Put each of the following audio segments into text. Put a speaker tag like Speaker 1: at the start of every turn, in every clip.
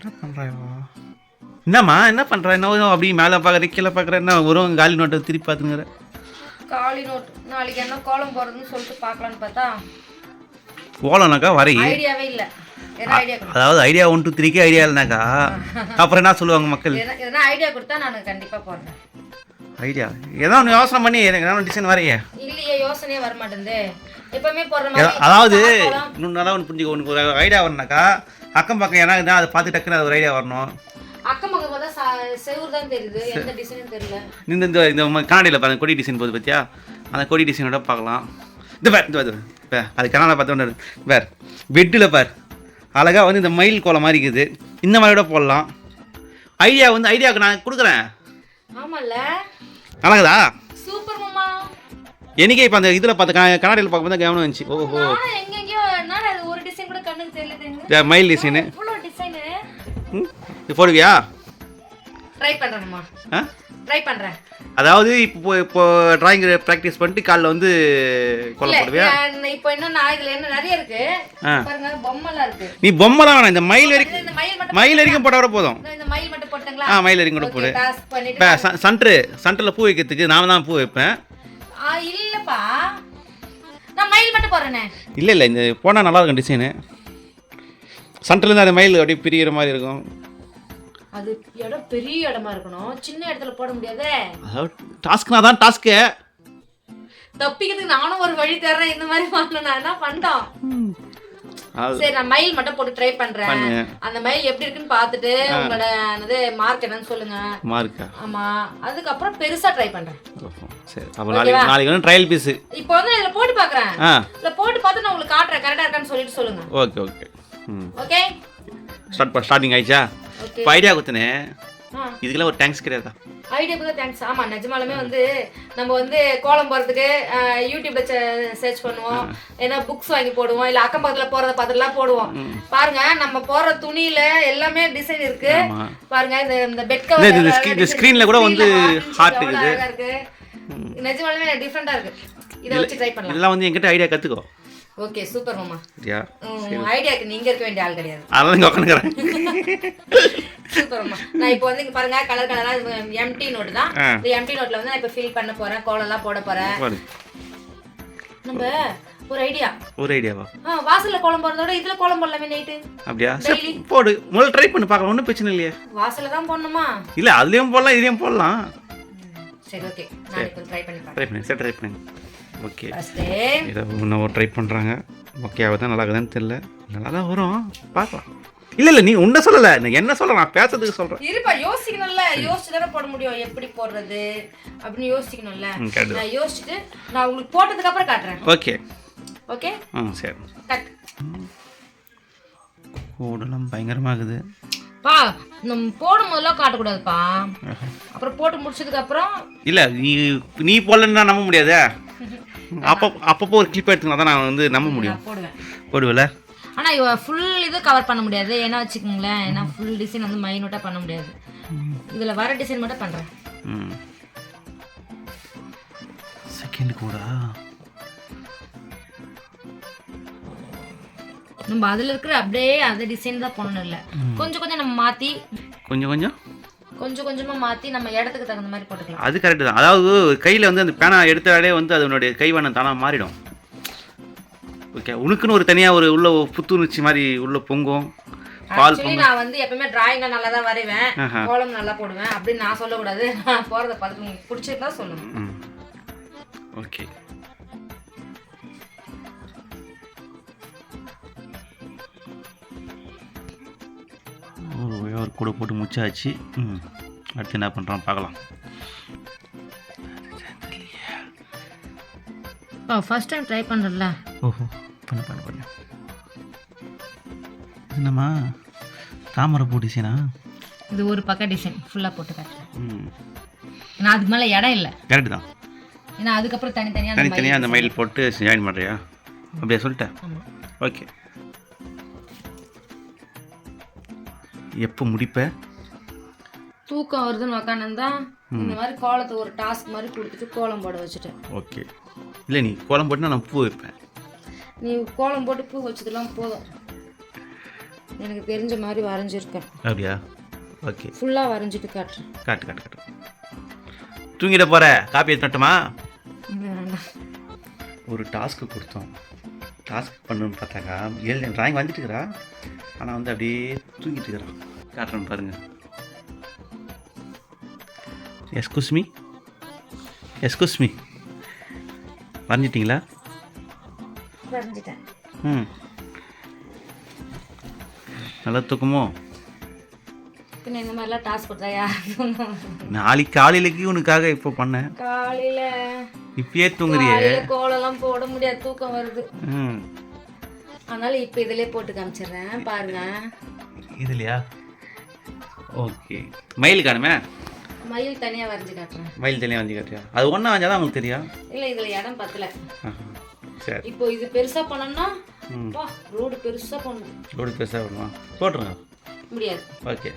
Speaker 1: என்ன பண்ணுறாயோ என்னம்மா என்ன பண்ணுற என்ன அப்படி மேலே பார்க்குற கீழே பார்க்குற என்ன? ஒரு காலி நோட்டை திருப்பி பார்த்துங்கிற
Speaker 2: காலி நோட் நாளைக்கு என்ன கோலம் போடுறதுன்னு சொல்லிட்டு பார்க்கலான்னு பார்த்தா
Speaker 1: ஓலனாக்கா வரை.
Speaker 2: ஐடியாவே இல்லை.
Speaker 1: அதாவது ஐடியா ஒன் டூ த்ரீக்கே ஐடியா இல்லைனாக்கா அப்புறம் என்ன சொல்லுவாங்க மக்கள்?
Speaker 2: எதனா ஐடியா கொடுத்தா நான் கண்டிப்பாக போடுறேன்.
Speaker 1: ஐடியா? ஏதாவது ஒன்று யோசனை பண்ணி எனக்கு ஏதாவது டிசைன் வரைய?
Speaker 2: இல்லையே யோசனையே வர மாட்டேங்குது எப்பவுமே போடுற
Speaker 1: அதாவது. இன்னும் நல்லா ஒன்று புரிஞ்சுக்க உனக்கு ஒரு ஐடியா வரணுனாக்கா அக்கம் பக்கம் ஏன்னா அதை பார்த்து டக்குன்னு அது ஒரு ஐடியா வரணும்.
Speaker 2: அக்கம் பக்கம் பார்த்தா சா- செவுரு தான் தெரியுது. எந்த டிசைனும் தெரியல.
Speaker 1: இந்த இந்த இந்த கண்ணாடியில் பாருங்க கொடி டிசைன் போகுது பார்த்தியா அந்த கொடி டிசைனோட பார்க்கலாம். இந்த பேர் இந்த பார். அது கண்ணாடி பார்த்தோன்னு பேர். பெட்டில் பார். அழகாக வந்து இந்த மயில் கோலம் மாதிரி இருக்குது. இந்த மாதிரியோட போடலாம். ஐடியா வந்து ஐடியாவுக்கு நான் கொடுக்குறேன். அழகுதா
Speaker 2: சூப்பர் மாமா.
Speaker 1: எனக்கே இப்போ அந்த இதில் பார்த்த கண்ணாடியில் பார்க்கும்போது கவனம் வந்துச்சு. ஓஹோ. மயில் டிசைனு இது போடுவியா?
Speaker 2: ட்ரை பண்றேன்மா
Speaker 1: ஆ?
Speaker 2: ட்ரை பண்றேன்.
Speaker 1: அதாவது இப்போ இப்போ டிராயிங் ப்ராக்டிஸ் பண்ணிட்டு காலைல வந்து
Speaker 2: இல்ல
Speaker 1: போடுவியா?
Speaker 2: நான் இப்போ என்ன நான் இதுல என்ன நிறைய இருக்கு. பாருங்க பொம்மைலாம் இருக்கு.
Speaker 1: நீ பொம்மைலாம் வேணாம். இந்த மயில் வரைக்கும்
Speaker 2: மயில்
Speaker 1: வரைக்கும் போட்டால் கூட போதும்.
Speaker 2: இந்த மயில் மட்டும் போட்டுங்களா?
Speaker 1: ஆ மயில் வரைக்கும் கூட போடு. இப்போ சன்ட்ரு சன்ட்ரில் பூ வைக்கிறதுக்கு நாம தான் பூ வைப்பேன்.
Speaker 2: இல்லப்பா. நான் மயில் மட்டும் போடுறேனே.
Speaker 1: இல்லை இல்லை இந்த போனால் நல்லா இருக்கும் டிசைனு சன்ட்ரிலேருந்து அந்த மயில் அப்படியே பிரிகிற மாதிரி இருக்கும்.
Speaker 2: அது இடம் பெரிய இடமா இருக்கணும். சின்ன இடத்துல போட முடியாதே.
Speaker 1: டாஸ்க்னா தான் டாஸ்க்கு
Speaker 2: தப்பிக்கிறதுக்கு நானும் ஒரு வழி தர்றேன். இந்த மாதிரி பண்ணணும் நான் என்ன பண்ணிட்டோம்? சரி நான் மயில் மட்டும் போட்டு ட்ரை பண்றேன். அந்த மயில் எப்படி இருக்குன்னு பார்த்துட்டு உங்களோட என்னது மார்க் என்னன்னு சொல்லுங்க.
Speaker 1: மார்க்கா
Speaker 2: ஆமா. அதுக்கப்புறம் பெருசா ட்ரை பண்றேன்.
Speaker 1: ஓஹோ சரி. அப்போ நாளைக்கு நாளைக்கு வந்து ட்ரையல் பீஸு
Speaker 2: இப்போ வந்து இதுல போட்டு பாக்குறேன்
Speaker 1: ஆ.
Speaker 2: இதுல போட்டு பார்த்து நான் உங்களுக்கு காட்டுறேன். கரெக்டா இருக்கான்னு சொல்லிட்டு சொல்லுங்க.
Speaker 1: Okay okay
Speaker 2: okay
Speaker 1: start starting ஆயிடுச்சா? இப்போ ஐடியா கொடுத்தனே.
Speaker 2: ஆ.
Speaker 1: இதுக்கெல்லாம் ஒரு தேங்க்ஸ் கிடையாதா?
Speaker 2: ஐடியாக்கு தான் தேங்க்ஸ் ஆமா நிஜமாலுமே வந்து நம்ம வந்து கோலம் போறதுக்கு அஹ், யூடியூப்ல சர்ச் பண்ணுவோம். ஏன்னா புக்ஸ் வாங்கி போடுவோம். இல்ல அக்கம் பக்கத்துல போறத பார்த்துலாம் போடுவோம். பாருங்க நம்ம போற துணியில எல்லாமே டிசைன் இருக்கு. பாருங்க இந்த இந்த பெட் கவர்
Speaker 1: இந்த screenல கூட வந்து heart இருக்குது.
Speaker 2: இருக்கு. நிஜமாலுமே டிஃப்ரெண்டா இருக்கு. இதை வச்சு ட்ரை பண்ணலாம்.
Speaker 1: இதெல்லாம் வந்து என்கிட்ட ஐடியா கற்றுக்கோ
Speaker 2: ஓகே சூப்பர் மாமா உம், ஐடியாக்கு நீங்க இருக்க வேண்டிய ஆள் கிடையாது.
Speaker 1: அதெல்லாம் இங்கே உட்காந்துக்கிறேன்.
Speaker 2: சூப்பர் அம்மா நான் இப்போ வந்து பாருங்க கலர் கலரா எம்டி நோட் தான். இந்த எம்டி நோட்ல வந்து நான் இப்போ ஃபில் பண்ண போறேன் கோலம் எல்லாம் போட போறேன். நம்ம ஒரு ஐடியா
Speaker 1: ஒரு ஐடியாவா
Speaker 2: ஆ வாசல்ல கோலம் போடுறதோட இதுல கோலம் போடலாமே நைட்டு
Speaker 1: அப்படியா? சரி போடு. முதல்ல ட்ரை பண்ணி பார்க்கலாம். ஒன்றும் பிரச்சனை இல்லையே.
Speaker 2: வாசல்ல தான் போடணுமா?
Speaker 1: இல்லை அதுலேயும் போடலாம் இதுலேயும் போடலாம்.
Speaker 2: சரி ஓகே நான் இப்போ ட்ரை பண்ணி பார்க்கறேன்
Speaker 1: ட்ரை பண்ணுங்க சரி ட்ரை பண்ணுங்க. ஓகே. இதை இன்னும் ட்ரை பண்ணுறாங்க ஓகே ஆகுதா நல்லா இருக்குதான்னு தெரில நல்லா தான் வரும். பார்க்கலாம். இல்லை இல்லை நீ உன்னை சொல்லலை. என்ன சொல்கிறேன் நான் பேசுறதுக்கு சொல்கிறேன்
Speaker 2: இருப்பா யோசிக்கணும்ல. யோசிச்சு தானே போட முடியும். எப்படி போடுறது? அப்படின்னு யோசிக்கணும்ல. நான் யோசிச்சுட்டு நான் உங்களுக்கு போட்டதுக்கு அப்புறம் காட்டுறேன்.
Speaker 1: ஓகே
Speaker 2: ஓகே
Speaker 1: ம் சரி.
Speaker 2: கட்
Speaker 1: கோடெல்லாம் பயங்கரமாகுது.
Speaker 2: பா நம்ம போடும் போதெல்லாம் காட்டக்கூடாதுப்பா அப்புறம் போட்டு முடிச்சதுக்கு அப்புறம்
Speaker 1: இல்லை நீ நீ போடலன்னா நம்ப முடியாதே? அப்போ அப்பப்போ ஒரு கிளிப் எடுத்துக்கலாம் தான் நான் வந்து நம்ப முடியும்.
Speaker 2: நான் போடுவேன்.
Speaker 1: போடுவில்ல
Speaker 2: ஆனா இவ ஃபுல் இது கவர் பண்ண முடியாது. ஏன்னா வச்சுக்கோங்களேன் ஏன்னா ஃபுல் டிசைன் வந்து மைனூட்டா பண்ண முடியாது. இதுல வர டிசைன் மட்டும் பண்றேன்.
Speaker 1: ம். செகண்ட் கூடா.
Speaker 2: நம்ம அதுல இருக்கிற அப்படியே அந்த டிசைன் தான் பண்ணணும் இல்ல கொஞ்சம் கொஞ்சம் நம்ம மாத்தி
Speaker 1: கொஞ்சம் கொஞ்சம்?
Speaker 2: கொஞ்சம் கொஞ்சமா மாத்தி நம்ம இடத்துக்கு தகுந்த மாதிரி போட்டுக்கலாம்.
Speaker 1: அது கரெக்டு தான். அதாவது கையில் வந்து அந்த பேனா எடுத்தாலே வந்து அதனுடைய கைவண்ணம் தானாக மாறிடும். ஓகே உனக்குன்னு ஒரு தனியாக ஒரு உள்ள புத்துணர்ச்சி மாதிரி உள்ள பொங்கும். பால்
Speaker 2: நான் வந்து எப்பவுமே டிராயிங்ல நல்லா தான் வரைவேன். கோலம் நல்லா போடுவேன். அப்படின்னு நான் சொல்லக்கூடாது. நான் போறத பார்த்து உங்களுக்கு பிடிச்சிருந்தா சொல்லணும்
Speaker 1: ஓகே கூட போட்டு முச்சாச்சு ம் அடுத்து என்ன பண்ணுறோம் பார்க்கலாம்.
Speaker 2: ஃபர்ஸ்ட் டைம் ட்ரை பண்றல
Speaker 1: ஓஹோ பண்ணு பண்ணு பண்ணு. என்னம்மா? தாமரை பூ டிசைனா
Speaker 2: இது ஒரு பக்கம் டிசைன் ஃபுல்லா போட்டு காட்டுறேன்.
Speaker 1: ம்.
Speaker 2: ஏன்னா அதுக்கு மேல இடம் இல்ல.
Speaker 1: கரெக்டு தான்.
Speaker 2: ஏன்னா அதுக்கப்புறம் தனித்தனியா அந்த
Speaker 1: தனித்தனியாக அந்த மயில் போட்டு ஜாயின் பண்ணுறியா அப்படியா சொல்லிட்டேன். ஓகே எப்போ முடிப்ப
Speaker 2: தூக்கம் வருதுன்னு உக்காந்துருந்தா இந்த மாதிரி கோலத்தை ஒரு டாஸ்க் மாதிரி கொடுத்துட்டு கோலம் போட வச்சுட்டேன்
Speaker 1: ஓகே இல்லை நீ கோலம் போட்டுனா நான் பூ வைப்பேன்
Speaker 2: நீ கோலம் போட்டு பூ வச்சதெல்லாம் போதும் எனக்கு தெரிஞ்ச மாதிரி வரைஞ்சிருக்கேன்
Speaker 1: அப்படியா ஓகே
Speaker 2: ஃபுல்லாக வரைஞ்சிட்டு காட்டுறேன்
Speaker 1: காட்டு காட்டு காட்டு தூங்கிட போகிற காப்பி எடுத்துட்டுமா ஒரு டாஸ்க்கு கொடுத்தோம் டாஸ்க் பண்ணணும்னு பார்த்தாக்கா ஏழு ட்ராயிங் வந்துட்டு இருக்கிறா ஆனால் வந்து அப்படியே தூங்கிட்டு இருக்கிறான் காட்டுறேன் பாருங்க. எஸ்குஸ் மீ எஸ்குஸ் மீ வரைஞ்சிட்டிங்களா?
Speaker 2: வரைஞ்சிட்டேன்.
Speaker 1: ம். நல்லா தூக்கமோ?
Speaker 2: இந்த மாதிரிலாம் டாஸ்க் கொடுத்தா யாருக்கும்
Speaker 1: நாளைக்கு காலையிலக்கு உனக்காக இப்போ பண்ணேன்.
Speaker 2: காலையில
Speaker 1: இப்பயே தூங்குறியே?
Speaker 2: காலையில கோலம்லாம் போட முடியாது தூக்கம் வருது.
Speaker 1: ம்.
Speaker 2: அதனால இப்போ இதிலே போட்டு காமிச்சிடுறேன் பாருங்க.
Speaker 1: இதுலையா? ஓகே. மயில் காணுமே?
Speaker 2: மயில் தனியா வரைஞ்சி காட்டுறேன்.
Speaker 1: மயில் தனியாக வந்து காட்டியா அது ஒன்றா வந்தால் தான் உங்களுக்கு தெரியும்?
Speaker 2: இல்ல இதுல இடம் பத்தல.
Speaker 1: சரி.
Speaker 2: இப்போ இது பெருசா பண்ணோம்னா ரோடு பெருசா பண்ணணும்.
Speaker 1: ரோடு பெருசாக வருமா போட்டுருங்க.
Speaker 2: முடியாது.
Speaker 1: ஓகே.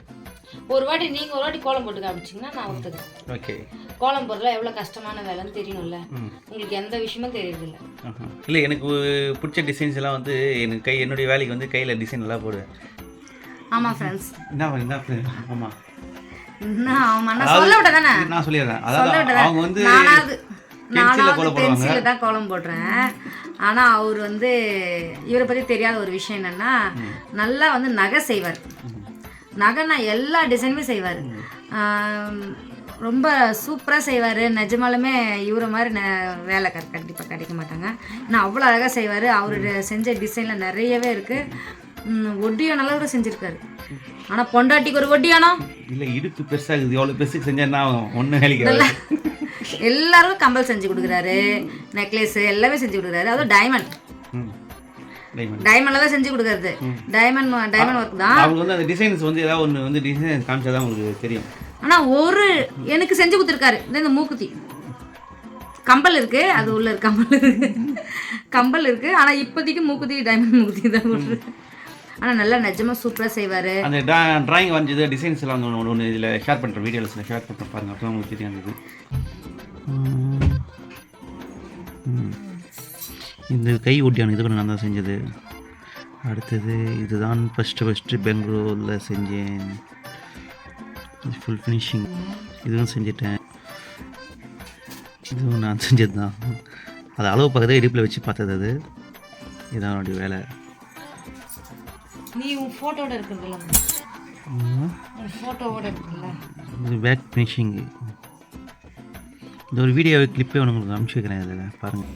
Speaker 2: ஒரு வாட்டி நீங்க ஒரு வாட்டி கோலம் போட்டு காமிச்சிங்கன்னா நான் ஒத்துக்கிறேன்.
Speaker 1: ஓகே.
Speaker 2: கோலம் போடுறதுல எவ்வளவு கஷ்டமான வேலைன்னு தெரியணும்ல. உங்களுக்கு எந்த விஷயமும் தெரியறதில்ல.
Speaker 1: இல்லை எனக்கு பிடிச்ச டிசைன்ஸ் எல்லாம் வந்து எனக்கு கை என்னுடைய வேலைக்கு வந்து கையில் டிசைன் எல்லாம் போடுவேன்.
Speaker 2: ஆமா ஃப்ரெண்ட்ஸ்
Speaker 1: என்ன என்ன
Speaker 2: நான் சொல்ல விட்ட தானே
Speaker 1: நான் சொல்லிடுறேன்.
Speaker 2: சொல்ல
Speaker 1: அதாவது
Speaker 2: விட்டதா?
Speaker 1: அவங்க வந்து
Speaker 2: நானாவது
Speaker 1: பென்சிலில்
Speaker 2: தான் கோலம் போடுறேன். ஆனா அவர் வந்து இவரை பத்தி தெரியாத ஒரு விஷயம் என்னன்னா நல்லா வந்து நகை செய்வார். நகைனா எல்லா டிசைனுமே செய்வார். ரொம்ப சூப்பராக செய்வார். நிஜமாலுமே இவரை மாதிரி ந வேலை கண்டிப்பாக கிடைக்க மாட்டாங்க. நான் அவ்வளோ அழகாக செய்வார். அவரு செஞ்ச டிசைனில் நிறையவே இருக்குது ஒட்டியானலாம் கூட செஞ்சுருக்காரு. ஆனால் பொண்டாட்டிக்கு ஒரு ஒட்டியானம்
Speaker 1: இல்லை இடுப்பு பெருசாக இருக்குது எவ்வளோ பெருசுக்கு செஞ்சேன்னா ஒன்றும் வேலைக்கு ஆகாது.
Speaker 2: எல்லாருக்கும் கம்பல் செஞ்சு கொடுக்குறாரு. நெக்லஸ் எல்லாமே செஞ்சு கொடுக்குறாரு. அதுவும் டைமண்ட் டைமண்ட்ல தான் செஞ்சு கொடுக்குறது. டைமண்ட் டைமண்ட் ஒர்க் தான்.
Speaker 1: அவங்க வந்து அந்த டிசைன்ஸ் வந்து ஏதாவது ஒன்று வந்து டிசைன் காமிச்சா தான் உங்களுக்கு தெரியும்.
Speaker 2: ஆனா ஒரு எனக்கு செஞ்சு கொடுத்துருக்காரு. இந்த இந்த மூக்குத்தி. கம்பல் இருக்கு. அது உள்ள இருக்கு கம்பல் இருக்கு. கம்பல் இருக்கு. ஆனா இப்போதைக்கு மூக்குத்தி டைமண்ட் மூக்குத்தி தான் போட்டுருக்கு ஆனா நல்லா நிஜமா சூப்பரா செய்வாரு.
Speaker 1: அந்த ட்ரா ட்ராயிங் வரைஞ்சது டிசைன்ஸ் எல்லாம் ஒன்று ஒன்று இதில் ஷேர் பண்ணுறேன் வீடியோஸில் ஷேர் பண்ணுறேன் பாருங்கள் அப்போ உங்களுக்கு தெரியும் இது இந்த கை ஒட்டியான இது கூட நான் தான் செஞ்சது. அடுத்தது இதுதான் ஃபஸ்ட்டு ஃபஸ்ட்டு பெங்களூரில் செஞ்சேன். ஃபுல் ஃபினிஷிங் இதுவும் செஞ்சிட்டேன். இதுவும் நான் செஞ்சது தான் அது அளவு பக்கத்தில் இடுப்பில் வச்சு பார்த்தது அது. இதான் என்னுடைய வேலை.
Speaker 2: நீ உன் ஃபோட்டோட இருக்குதுல்ல உன் போட்டோவோட இருக்குல்ல
Speaker 1: இது பேக் ஃபினிஷிங் இந்த ஒரு வீடியோ கிளிப்பே உங்களுக்கு அனுப்பிச்சி வைக்கிறேன் இதில் பாருங்கள்